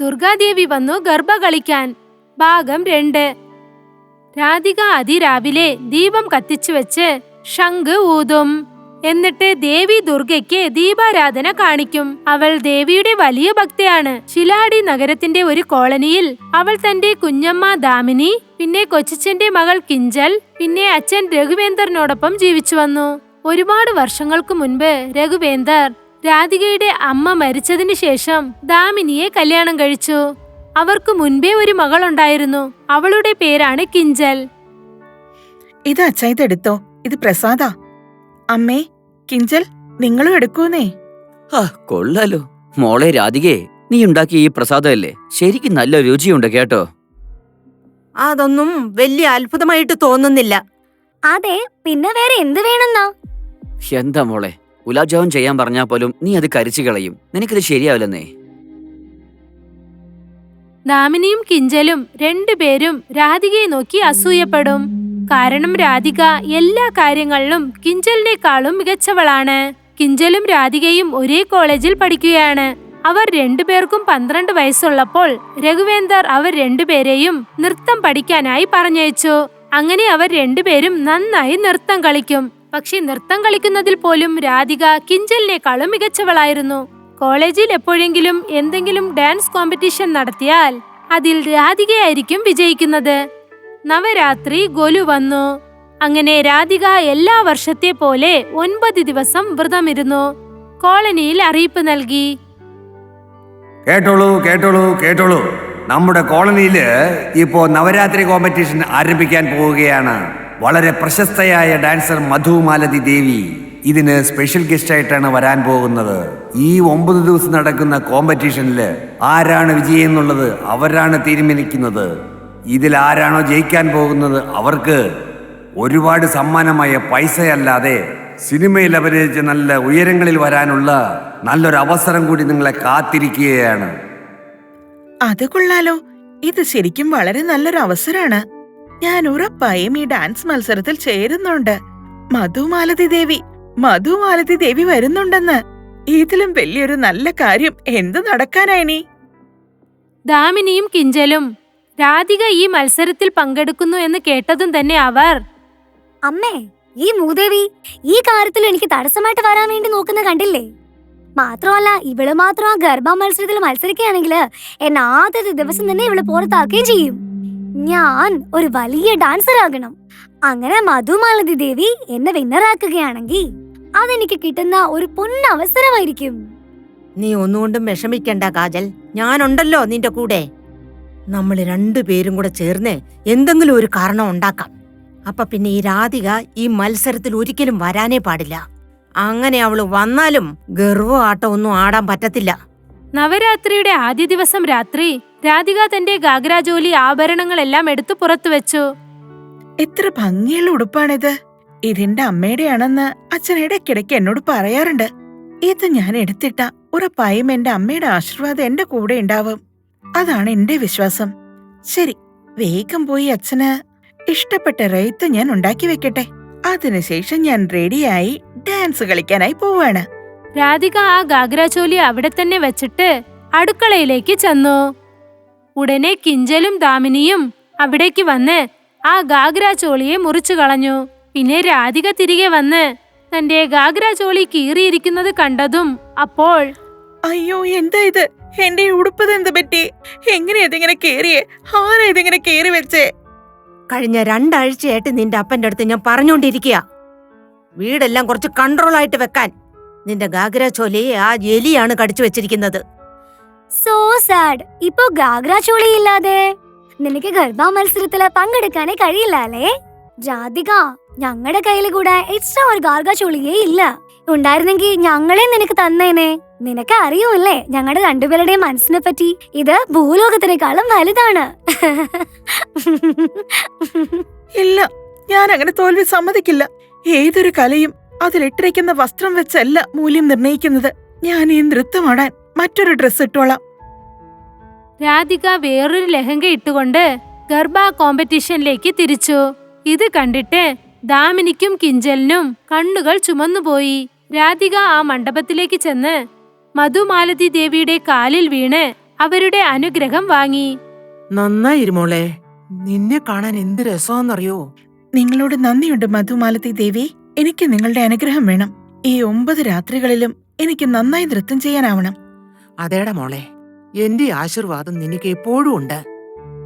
ദുർഗാദേവി വന്നു ഗർഭ കളിക്കാൻ. ഭാഗം രണ്ട്. രാധിക അതിരാവിലെ ദീപം കത്തിച്ചു വെച്ച് ശംഖ് ഊതും. എന്നിട്ട് ദേവി ദുർഗയ്ക്ക് ദീപാരാധന കാണിക്കും. അവൾ ദേവിയുടെ വലിയ ഭക്തയാണ്. ശിലാടി നഗരത്തിന്റെ ഒരു കോളനിയിൽ അവൾ തന്റെ കുഞ്ഞമ്മ ദാമിനി പിന്നെ കൊച്ചിച്ചന്റെ മകൾ കിഞ്ചൽ പിന്നെ അച്ഛൻ രഘുവേന്ദറിനോടൊപ്പം ജീവിച്ചു വന്നു. ഒരുപാട് വർഷങ്ങൾക്ക് മുൻപ് രഘുവേന്ദർ രാധികയുടെ അമ്മ മരിച്ചതിന് ശേഷം ദാമിനിയെ കല്യാണം കഴിച്ചു. അവർക്ക് മുൻപേ ഒരു മകളുണ്ടായിരുന്നു. അവളുടെ പേരാണ് കിഞ്ചൽ. ഇത് അച്ഛ ഇതെടുത്തോ ഇത് പ്രസാദ. അമ്മേ കിഞ്ചൽ നിങ്ങളും എടുക്കൂന്നേ. ആ കൊള്ളാലോ. മോളെ രാധികേ നീ ഉണ്ടാക്കിയ ഈ പ്രസാദമല്ലേ? ശരിക്കും നല്ല രുചിയുണ്ട് കേട്ടോ. അതൊന്നും വലിയ അത്ഭുതമായിട്ട് തോന്നുന്നില്ല. അതെ പിന്നെ വേറെ എന്ത് വേണമെന്നോ? എന്താ മോളെ? ഗുലാബ് ജാമുൻ ചെയ്യാൻ പറഞ്ഞാൽ പോലും നീ അത് കരിച്ചു കളയും. നിനക്കിത് ശരിയാവില്ലെന്നേ. ദാമിനിയും കിഞ്ചലും രണ്ടുപേരും രാധികയെ നോക്കി അസൂയപ്പെടും. കാരണം രാധിക എല്ലാ കാര്യങ്ങളിലും കിഞ്ചലിനേക്കാളും മികച്ചവളാണ്. കിഞ്ചലും രാധികയും ഒരേ കോളേജിൽ പഠിക്കുകയാണ്. അവർ രണ്ടുപേർക്കും പന്ത്രണ്ട് വയസ്സുള്ളപ്പോൾ രഘുവേന്ദർ അവർ രണ്ടുപേരെയും നൃത്തം പഠിക്കാനായി പറഞ്ഞയച്ചു. അങ്ങനെ അവർ രണ്ടുപേരും നന്നായി നൃത്തം കളിക്കും. പക്ഷെ നൃത്തം കളിക്കുന്നതിൽ പോലും രാധിക കിഞ്ചലിനേക്കാളും മികച്ചവളായിരുന്നു. കോളേജിൽ എപ്പോഴെങ്കിലും എന്തെങ്കിലും ഡാൻസ് കോമ്പറ്റീഷൻ നടത്തിയാൽ അതിൽ രാധികയായിരിക്കും വിജയിക്കുന്നത്. നവരാത്രി ഗൊലു വന്നു. അങ്ങനെ രാധിക എല്ലാ വർഷത്തെ പോലെ ഒൻപത് ദിവസം വ്രതമിരുന്നു. കോളനിയിൽ അറിയിപ്പ് നൽകി. കേട്ടോളൂ കേട്ടോളൂ കേട്ടോളൂ. നമ്മുടെ കോളനിയിൽ ഇപ്പോ നവരാത്രി കോമ്പറ്റീഷൻ ആരംഭിക്കാൻ പോവുകയാണ്. വളരെ പ്രശസ്തയായ ഡാൻസർ മധുമാലതി ദേവി ഇതിന് സ്പെഷ്യൽ ഗസ്റ്റ് ആയിട്ടാണ് വരാൻ പോകുന്നത്. ഈ ഒമ്പത് ദിവസം നടക്കുന്ന കോമ്പറ്റീഷനിൽ ആരാണ് വിജയം എന്നുള്ളത് അവരാണ് തീരുമാനിക്കുന്നത്. ഇതിൽ ആരാണോ ജയിക്കാൻ പോകുന്നത് അവർക്ക് ഒരുപാട് സമ്മാനമായ പൈസയല്ലാതെ സിനിമയിൽ അഭിനയിച്ച് നല്ല ഉയരങ്ങളിൽ വരാനുള്ള നല്ലൊരു അവസരം കൂടി നിങ്ങളെ കാത്തിരിക്കുകയാണ്. അത് കൊള്ളാലോ. ഇത് ശരിക്കും വളരെ നല്ലൊരു അവസരാണ്. ഞാൻ ഉറപ്പായും ഈ ഡാൻസ് മത്സരത്തിൽ ചേരുന്നുണ്ട്. മധുമാലതി ദേവി മധുമാലതി ദേവി വരുന്നുണ്ടെന്ന്. ഇതിലും വലിയൊരു നല്ല കാര്യം എന്ത് നടക്കാനായി ദാമിനിയും കിഞ്ചലും രാധിക ഈ മത്സരത്തിൽ പങ്കെടുക്കുന്നു എന്ന് കേട്ടതും തന്നെ അവർ. അമ്മേ ഈ മൂദേവി ഈ കാര്യത്തിൽ എനിക്ക് തടസ്സമായിട്ട് വരാൻ വേണ്ടി നോക്കുന്ന കണ്ടില്ലേ? മാത്രമല്ല ഇവൾ മാത്രം ആ ഗർഭ മത്സരത്തിൽ മത്സരിക്കുകയാണെങ്കിൽ എന്നെ ആദ്യത്തെ ദിവസം തന്നെ ഇവൾ പുറത്താക്കുകയും ചെയ്യും. ഞാൻ ഒരു വലിയ ഡാൻസർ ആകണം അങ്ങനെ മധുമാലതി ദേവി എന്നെ വിന്നറാക്കുകയാണെങ്കിൽ അതെനിക്ക് കിട്ടുന്ന ഒരു പൊന്നവസരമായിരിക്കും. നീ ഒന്നുകൊണ്ടും വിഷമിക്കണ്ട കാജൽ. ഞാനുണ്ടല്ലോ നിന്റെ കൂടെ. നമ്മൾ രണ്ടുപേരും കൂടെ ചേർന്ന് എന്തെങ്കിലും ഒരു കാരണം ഉണ്ടാക്കാം. അപ്പൊ പിന്നെ ഈ രാധിക ഈ മത്സരത്തിൽ ഒരിക്കലും വരാനേ പാടില്ല. അങ്ങനെ അവൾ വന്നാലും ഗർവ ആട്ടം ഒന്നും ആടാൻ പറ്റത്തില്ല. നവരാത്രിയുടെ ആദ്യ ദിവസം രാത്രി രാധിക തന്റെ ഗാഗ്രാജോലി ആഭരണങ്ങളെല്ലാം എടുത്തു പുറത്തു വെച്ചു. എത്ര ഭംഗിയുള്ള ഉടുപ്പാണിത്. ഇതിന്റെ അമ്മയുടെയാണെന്ന് അച്ഛൻ ഇടയ്ക്കിടയ്ക്ക് എന്നോട് പറയാറുണ്ട്. ഇത് ഞാൻ എടുത്തിട്ട ഉറപ്പായും എന്റെ അമ്മയുടെ ആശീർവാദം എന്റെ കൂടെ ഉണ്ടാവും. അതാണ് എന്റെ വിശ്വാസം. ശരി വേഗം പോയി അച്ഛന് ഇഷ്ടപ്പെട്ട റെയ്ത്ത് ഞാൻ ഉണ്ടാക്കി വെക്കട്ടെ. അതിനുശേഷം ഞാൻ റെഡിയായി ഡാൻസ് കളിക്കാനായി പോവാണ്. രാധിക ആ ഗാഗ്രാചോലി അവിടെ തന്നെ വെച്ചിട്ട് അടുക്കളയിലേക്ക് ചെന്നു. ഉടനെ കിഞ്ചലും ദാമിനിയും അവിടേക്ക് വന്ന് ആ ഗാഗ്രാചോളിയെ മുറിച്ചു കളഞ്ഞു. പിന്നെ രാധിക തിരികെ വന്ന് തന്റെ ഗാഗ്രാചോളി കീറിയിരിക്കുന്നത് കണ്ടതും അപ്പോൾ അയ്യോ എന്താ ഇത്? എന്റെ ഉടുപ്പത് എന്ത് പറ്റി? എങ്ങനെയാ ഇതിങ്ങനെ കേറിയേ? ആരാ ഇതിങ്ങനെ കേറി വെച്ചേ? കഴിഞ്ഞ രണ്ടാഴ്ചയായിട്ട് നിന്റെ അപ്പന്റെ അടുത്ത് ഞാൻ പറഞ്ഞുകൊണ്ടിരിക്കുക വീടെല്ലാം കുറച്ച് കൺട്രോൾ ആയിട്ട് വെക്കാൻ. നിന്റെ ഗാഗ്ര ചോലയെ ആ എലിയാണ് കടിച്ചു വെച്ചിരിക്കുന്നത്. സോ സാഡ് ഇപ്പോ ഗാഗ്ര ചോളി ഇല്ലാതെ നിനക്ക് ഗർഭാ മത്സരത്തിൽ പങ്കെടുക്കാനേ കഴിയില്ല അല്ലേ? രാധിക ഞങ്ങളുടെ കയ്യിൽ കൂടെ എക്സ്ട്രാ ഒരു ഗാർഗ ചോളിയേ ഇല്ല. ഉണ്ടായിരുന്നെങ്കിൽ ഞങ്ങളെ നിനക്ക് തന്നേനെ. നിനക്ക് അറിയൂല്ലേ ഞങ്ങളുടെ രണ്ടുപേരുടെയും മനസ്സിനെ പറ്റി? ഇത് ഭൂലോകത്തിനേക്കാളും വലുതാണ്. ഇല്ല ഞാൻ അങ്ങനെ തോൽവി സമ്മതിക്കില്ല. ഏതൊരു കലയും അതിലിട്ടിരിക്കുന്ന വസ്ത്രം വെച്ചല്ല മൂല്യം നിർണയിക്കുന്നത്. ഞാൻ ഈ നൃത്തമാടാൻ മറ്റൊരു ഡ്രസ് ഇട്ടോളാം. രാധിക വേറൊരു ലഹങ്ക ഇട്ടുകൊണ്ട് ഗർഭ കോമ്പറ്റീഷനിലേക്ക് തിരിച്ചു. ഇത് കണ്ടിട്ട് ദാമിനിക്കും കിഞ്ചലിനും കണ്ണുകൾ ചുമന്നുപോയി. രാധിക ആ മണ്ഡപത്തിലേക്ക് ചെന്ന് മധുമാലതി ദേവിയുടെ കാലിൽ വീണ് അവരുടെ അനുഗ്രഹം വാങ്ങി. നന്നായി നന്നായിരുമോളെ നിന്നെ കാണാൻ എന്ത് രസമാണെന്നറിയോ? നിങ്ങളോട് നന്ദിയുണ്ട് മധുമാലതി ദേവി. എനിക്ക് നിങ്ങളുടെ അനുഗ്രഹം വേണം. ഈ ഒമ്പത് രാത്രികളിലും എനിക്ക് നന്നായി നൃത്തം ചെയ്യാനാവണം. അതേടാ മോളെ. എന്റെ ആശീർവാദം നിനക്ക് എപ്പോഴും ഉണ്ട്.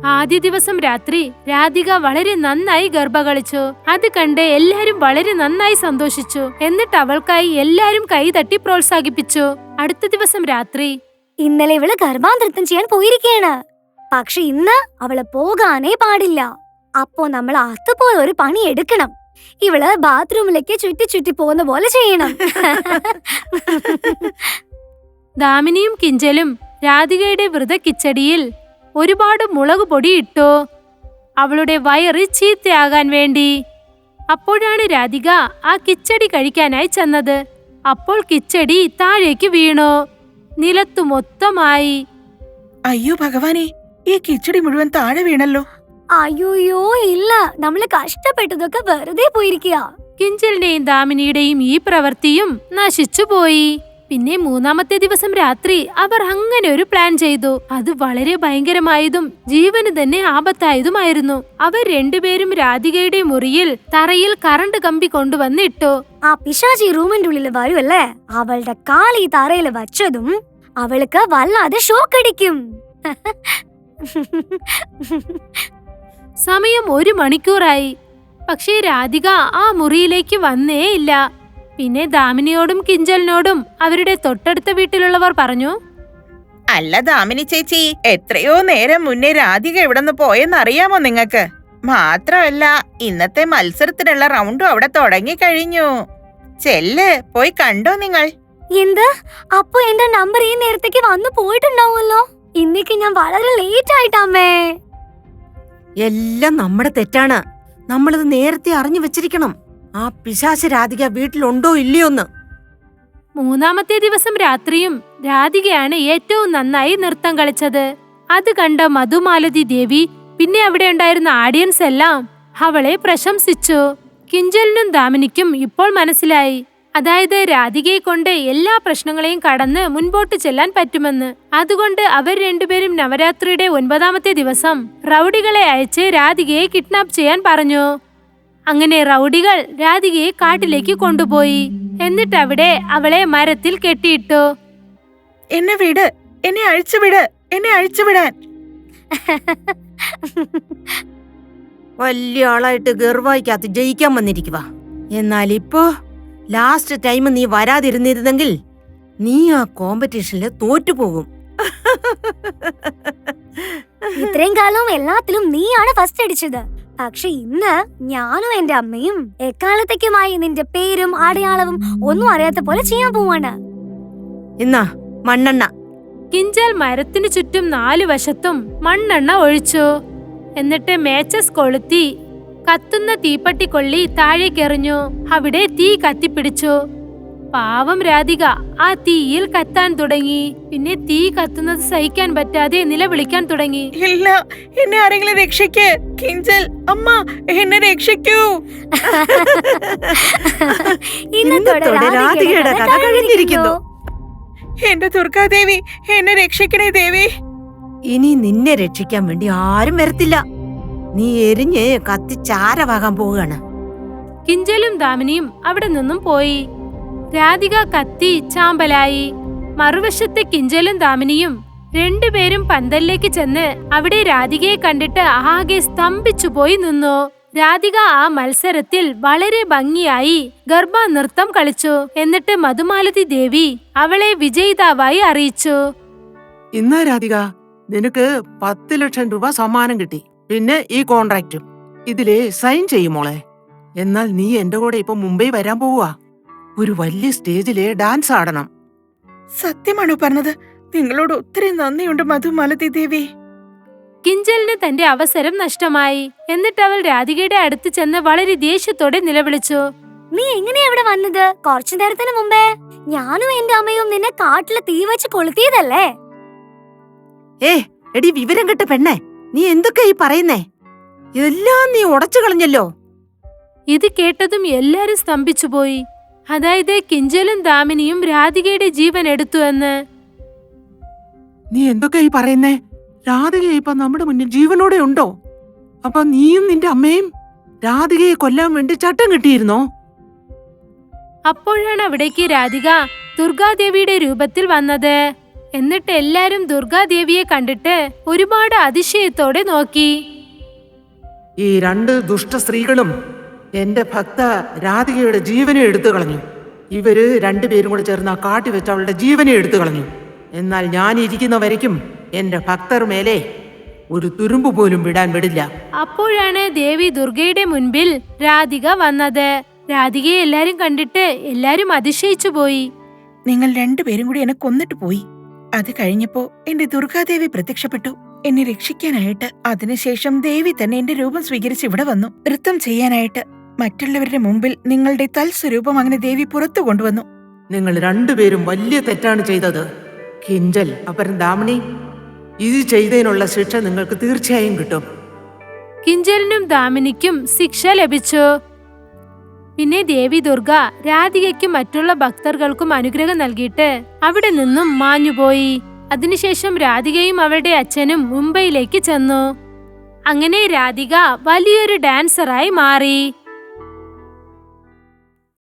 ആദ്യ ദിവസം രാത്രി രാധിക വളരെ നന്നായി ഗർഭ കളിച്ചു. അത് കണ്ട് എല്ലാരും വളരെ നന്നായി സന്തോഷിച്ചു. എന്നിട്ട് അവൾക്കായി എല്ലാരും കൈതട്ടി പ്രോത്സാഹിപ്പിച്ചു. അടുത്ത ദിവസം രാത്രി ഇന്നലെ ഇവൾ ഗർഭാന്തൃത്വം ചെയ്യാൻ പോയിരിക്കയാണ് പക്ഷെ ഇന്ന് അവൾ പോകാനേ പാടില്ല. അപ്പോ നമ്മൾ അതുപോലെ ഒരു പണി എടുക്കണം. ഇവൾ ബാത്റൂമിലേക്ക് ചുറ്റി ചുറ്റി പോകുന്ന പോലെ ചെയ്യണം. ദാമിനിയും കിഞ്ചലും രാധികയുടെ വ്രത കിച്ചടിയിൽ ഒരുപാട് മുളക് പൊടി ഇട്ടു? അവളുടെ വയറ് ചീത്തയാകാൻ വേണ്ടി. അപ്പോഴാണ് രാധിക ആ കിച്ചടി കഴിക്കാനായി ചെന്നത്. അപ്പോൾ കിച്ചടി താഴേക്ക് വീണു. നിലത്തു മൊത്തമായി. അയ്യോ ഭഗവാനെ ഈ കിച്ചടി മുഴുവൻ താഴെ വീണല്ലോ. അയ്യോയ്യോ ഇല്ല. നമ്മൾ കഷ്ടപ്പെട്ടതൊക്കെ വെറുതെ പോയിരിക്കുക കിഞ്ചലിന്റെയും ദാമിനിയുടെയും ഈ പ്രവൃത്തിയും നശിച്ചുപോയി പിന്നെ മൂന്നാമത്തെ ദിവസം രാത്രി അവർ അങ്ങനെ ഒരു പ്ലാൻ ചെയ്തു. അത് വളരെ ഭയങ്കരമായതും ജീവന് തന്നെ ആപത്തായതുമായിരുന്നു. അവർ രണ്ടുപേരും രാധികയുടെ മുറിയിൽ തറയിൽ കറണ്ട് കമ്പി കൊണ്ടുവന്നിട്ടു. ആ പിശാചി റൂമിന്റെ ഉള്ളിൽ വരുമല്ലേ അവളുടെ കാളി തറയിൽ വച്ചതും അവൾക്ക് വല്ലാതെ ഷോക്ക് അടിക്കും സമയം ഒരു മണിക്കൂറായി. പക്ഷേ രാധിക ആ മുറിയിലേക്ക് വന്നേ ഇല്ല പിന്നെ ദാമിനിയോടും കിഞ്ചലിനോടും അവരുടെ തൊട്ടടുത്ത വീട്ടിലുള്ളവർ പറഞ്ഞു അല്ല ദാമിനി ചേച്ചി എത്രയോ നേരം മുന്നേ രാധിക എവിടെന്ന് പോയെന്നറിയാമോ നിങ്ങക്ക് മാത്രമല്ല ഇന്നത്തെ മത്സരത്തിനുള്ള റൗണ്ടും അവിടെ തുടങ്ങി കഴിഞ്ഞു. ചെല്ല് പോയി കണ്ടോ നിങ്ങൾ? എന്ത്? അപ്പൊ എന്റെ നമ്പർ ഈ നേരത്തേക്ക് വന്നു പോയിട്ടുണ്ടാവുമല്ലോ? ഇന്നേക്ക് ഞാൻ വളരെ ലേറ്റ് ആയിട്ടാമേ എല്ലാം നമ്മുടെ തെറ്റാണ്. നമ്മളിത് നേരത്തെ അറിഞ്ഞു വെച്ചിരിക്കണം. ആ പിശാശ രാധിക വീട്ടിലുണ്ടോ ഇല്ലയോന്ന് മൂന്നാമത്തെ ദിവസം രാത്രിയും രാധികയാണ് ഏറ്റവും നന്നായി നൃത്തം കളിച്ചത്. അത് കണ്ട മധുമാലതി ദേവി പിന്നെ അവിടെ ഉണ്ടായിരുന്ന ആഡിയൻസ് എല്ലാം അവളെ പ്രശംസിച്ചു. കിഞ്ചലിനും ദാമിനിക്കും ഇപ്പോൾ മനസ്സിലായി. അതായത് രാധികയെ കൊണ്ട് എല്ലാ പ്രശ്നങ്ങളെയും കടന്ന് മുൻപോട്ട് ചെല്ലാൻ പറ്റുമെന്ന്. അതുകൊണ്ട് അവർ രണ്ടുപേരും നവരാത്രിയുടെ ഒൻപതാമത്തെ ദിവസം റൗഡികളെ അയച്ച് രാധികയെ കിഡ്നാപ്പ് ചെയ്യാൻ പറഞ്ഞു. അങ്ങനെ റൗഡികൾ രാധികയെ കാട്ടിലേക്ക് കൊണ്ടുപോയി. എന്നിട്ട് അവിടെ അവളെ മരത്തിൽ കെട്ടിയിട്ടു. എന്നെ വിട് എന്നെ അഴിച്ചുവിട് എന്നെ അഴിച്ചുവിടാൻ വലിയ ആളായിട്ട് ഗർവായിക്കകത്ത് ജയിക്കാൻ വന്നിരിക്കുക എന്നാൽ ഇപ്പോ ലാസ്റ്റ് ടൈം നീ വരാതിരുന്നിരുന്നെങ്കിൽ നീ ആ കോമ്പറ്റീഷനിൽ തോറ്റുപോകും. ഇത്രയും കാലവും എല്ലാത്തിലും നീയാണ് ഫസ്റ്റ് അടിച്ചത്. പക്ഷെ ഇന്ന് ഞാനും എന്റെ അമ്മയും എക്കാലത്തേക്കുമായി നിന്റെ പേരും അടയാളവും ഒന്നും അറിയാത്ത പോലെ ചെയ്യാൻ പോവാണ്. എന്നാ മണ്ണെണ്ണ. കിഞ്ചാൽ മരത്തിനു ചുറ്റും നാലു വശത്തും മണ്ണെണ്ണ ഒഴിച്ചു. എന്നിട്ട് മേച്ചസ് കൊളുത്തി കത്തുന്ന തീപ്പട്ടിക്കൊള്ളി താഴേക്കെറിഞ്ഞു അവിടെ തീ കത്തിപ്പിടിച്ചു. പാവം രാധിക ആ തീയിൽ കത്താൻ തുടങ്ങി. പിന്നെ തീ കത്തുന്നത് സഹിക്കാൻ പറ്റാതെ നിലവിളിക്കാൻ തുടങ്ങി. ഇല്ല എന്നെ ആരെങ്കിലും രക്ഷിക്ക്. കിഞ്ചൽ അമ്മ എന്നെ രക്ഷിക്കൂ. ഇന്നത്തോടെ രാധികയുടെ കഥ കഴിഞ്ഞിരിക്കുന്നു. എന്റെ ദുർഗാദേവി എന്നെ രക്ഷിക്കണേ ദേവി. ഇനി നിന്നെ രക്ഷിക്കാൻ വേണ്ടി ആരും വരത്തില്ല. നീ എരിഞ്ഞ് കത്തിച്ചാരവാകാൻ പോവുകയാണ്. കിഞ്ചലും ദാമിനിയും അവിടെ നിന്നും പോയി. രാധിക കത്തി ചാമ്പലായി. മറുവശത്തെ കിഞ്ചലും ദാമിനിയും രണ്ടുപേരും പന്തലിലേക്ക് ചെന്ന് അവിടെ രാധികയെ കണ്ടിട്ട് ആകെ സ്തംഭിച്ചു പോയി നിന്നു. രാധിക ആ മത്സരത്തിൽ വളരെ ഭംഗിയായി ഗർഭ നൃത്തം കളിച്ചു. എന്നിട്ട് മധുമാലതി ദേവി അവളെ വിജയിതാവായി അറിയിച്ചു. ഇന്നാ രാധിക നിനക്ക് പത്ത് ലക്ഷം രൂപ സമ്മാനം കിട്ടി. പിന്നെ ഈ കോൺട്രാക്റ്റും ഇതിൽ സൈൻ ചെയ്യും മോളെ. എന്നാൽ നീ എന്റെ കൂടെ ഇപ്പൊ മുംബൈ വരാൻ പോവുക ഒരു വലിയ സ്റ്റേജിൽ ഡാൻസ് ആടണം. സത്യമാണോ പറഞ്ഞത്? നിങ്ങളോട് ഒത്തിരി നന്ദിയുണ്ട് മധു മലതി ദേവി. കിഞ്ചലിന് തന്റെ അവസരം നഷ്ടമായി. എന്നിട്ട് അവൾ രാധികയുടെ അടുത്ത് ചെന്ന് വളരെ ദേഷ്യത്തോടെ നിലവിളിച്ചു. നീ എങ്ങനെയാ ഇവിടെ വന്നത്? കുറച്ചു നേരത്തിന് മുമ്പേ ഞാനും എന്റെ അമ്മയും നിന്നെ കാട്ടിൽ തീ വെച്ച് കൊളുത്തിയതല്ലേ? ഏ എടി വിവരം കെട്ട പെണ്ണെ. നീ എന്തൊക്കെ ഈ പറയുന്നേ? എല്ലാം നീ ഉടച്ചു കളഞ്ഞല്ലോ. ഇത് കേട്ടതും എല്ലാരും സ്തംഭിച്ചുപോയി അതായത് കിഞ്ചലും ദാമിനിയും രാധികയുടെ ജീവൻ എടുത്തു എന്ന്. നീ എന്തൊക്കെ ഈ പറയുന്നേ? രാധിക ഇപ്പൊ നമ്മുടെ മുന്നിൽ ജീവനോടെ ഉണ്ടോ? അപ്പൊ നീയും നിന്റെ അമ്മയും രാധികയെ കൊല്ലാൻ വേണ്ടി ചട്ടം കിട്ടിയിരുന്നോ? അപ്പോഴാണ് അവിടേക്ക് രാധിക ദുർഗാദേവിയുടെ രൂപത്തിൽ വന്നത്. എന്നിട്ട് എല്ലാരും ദുർഗാദേവിയെ കണ്ടിട്ട് ഒരുപാട് അതിശയത്തോടെ നോക്കി. ഈ രണ്ട് ദുഷ്ട സ്ത്രീകളും എന്റെ ഭക്ത രാധികയുടെ ജീവനെ എടുത്തു കളഞ്ഞു. ഇവർ രണ്ടുപേരും കൂടെ ചേർന്ന് ആ കാട്ടി വെച്ച് അവളുടെ ജീവനെ എടുത്തു കളഞ്ഞു. എന്നാൽ ഞാൻ ഇരിക്കുന്ന വരയ്ക്കും എന്റെ ഭക്തർ മേലെ ഒരു തുരുമ്പ് പോലും വിടാൻ വിടില്ല. അപ്പോഴാണ് ദേവി ദുർഗയുടെ മുൻപിൽ രാധിക വന്നത്. രാധികയെ എല്ലാരും കണ്ടിട്ട് എല്ലാരും അതിശയിച്ചു പോയി. നിങ്ങൾ രണ്ടുപേരും കൂടി എന്നെ കൊന്നിട്ട് പോയി. അത് കഴിഞ്ഞപ്പോ എന്റെ ദുർഗാദേവി പ്രത്യക്ഷപ്പെട്ടു. എന്നെ രക്ഷിക്കാനായിട്ട് അതിനുശേഷം ദേവി തന്നെ എന്റെ രൂപം സ്വീകരിച്ച് ഇവിടെ വന്നു. നൃത്തം ചെയ്യാനായിട്ട് മറ്റുള്ളവരുടെ മുമ്പിൽ നിങ്ങളുടെ തൽസ്വരൂപം അങ്ങനെ ദേവി പുറത്തു കൊണ്ടുവന്നു. നിങ്ങൾ രണ്ടുപേരും വലിയ തെറ്റാണ് ചെയ്തത്. കിഞ്ചൽ അപ്പരം ദാമിനി ഇത് ചെയ്തതിനുള്ള ശിക്ഷ നിങ്ങൾക്ക് തീർച്ചയായും കിട്ടും. കിഞ്ചലിനും ദാമിനിക്കും ശിക്ഷ ലഭിച്ചു. പിന്നെ ദേവി ദുർഗ രാധികയ്ക്കും മറ്റുള്ള ഭക്തർകൾക്കും അനുഗ്രഹം നൽകിയിട്ട് അവിടെ നിന്നും മാഞ്ഞുപോയി. അതിനുശേഷം രാധികയും അവളുടെ അച്ഛനും മുംബൈയിലേക്ക് ചെന്നു. അങ്ങനെ രാധിക വലിയൊരു ഡാൻസറായി മാറി.